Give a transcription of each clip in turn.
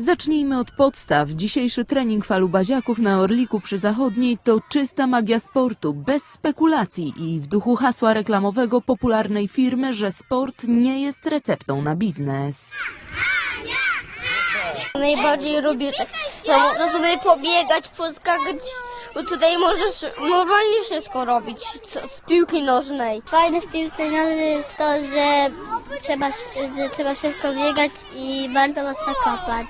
Zacznijmy od podstaw. Dzisiejszy trening falubaziaków na Orliku przy Zachodniej to czysta magia sportu, bez spekulacji i w duchu hasła reklamowego popularnej firmy, że sport nie jest receptą na biznes. Najbardziej lubię, że że można sobie pobiegać, poskakać, bo tutaj możesz normalnie wszystko robić co, z piłki nożnej. Fajne w piłce nożnej jest to, że trzeba, że trzeba szybko biegać i bardzo mocno kopać.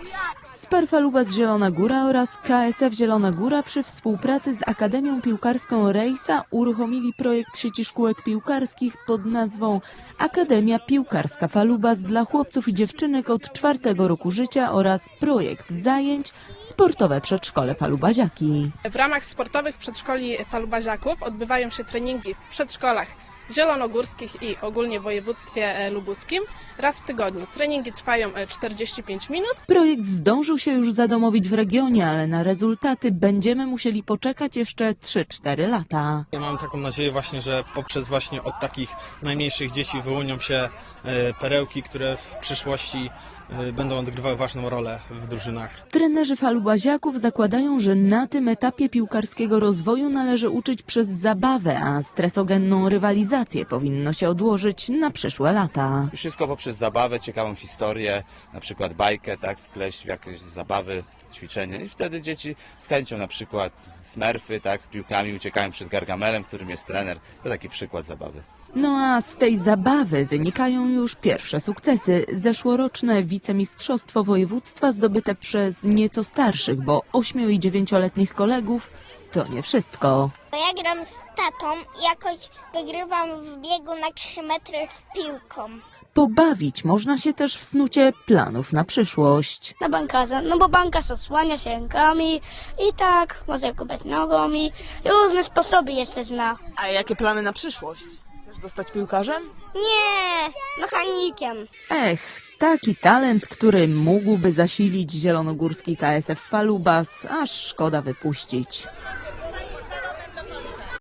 Sparfalubas Zielona Góra oraz KSF Zielona Góra przy współpracy z Akademią Piłkarską Rejsa uruchomili projekt sieci szkółek piłkarskich pod nazwą Akademia Piłkarska Falubas dla chłopców i dziewczynek od czwartego roku życia oraz projekt zajęć Sportowe Przedszkole Falubaziaki. W ramach sportowych przedszkoli falubaziaków odbywają się treningi w przedszkolach zielonogórskich i ogólnie w województwie e, lubuskim raz w tygodniu. Treningi trwają e, 45 minut. Projekt zdążył się już zadomowić w regionie, ale na rezultaty będziemy musieli poczekać jeszcze 3-4 lata. Ja mam taką nadzieję właśnie, że poprzez właśnie od takich najmniejszych dzieci wyłonią się e, perełki, które w przyszłości e, będą odgrywały ważną rolę w drużynach. Trenerzy falubaziaków zakładają, że na tym etapie piłkarskiego rozwoju należy uczyć przez zabawę, a stresogenną rywalizację powinno się odłożyć na przyszłe lata. Wszystko poprzez zabawę, ciekawą historię, na przykład bajkę, tak, wpleść w jakieś zabawy, ćwiczenie i wtedy dzieci z chęcią na przykład smerfy, tak, z piłkami uciekają przed Gargamelem, którym jest trener. To taki przykład zabawy. No a z tej zabawy wynikają już pierwsze sukcesy. Zeszłoroczne wicemistrzostwo województwa zdobyte przez nieco starszych, bo 8 i 9-letnich kolegów to nie wszystko. Ja gram z tatą i jakoś wygrywam w biegu na 3 metry z piłką. Pobawić można się też w snucie planów na przyszłość. Na bankarza, no bo bankarz osłania się rękami i tak, może kopać nogą i różne sposoby jeszcze zna. A jakie plany na przyszłość? Chcesz zostać piłkarzem? Nie, mechanikiem. Ech, taki talent, który mógłby zasilić zielonogórski KSF Falubas, aż szkoda wypuścić.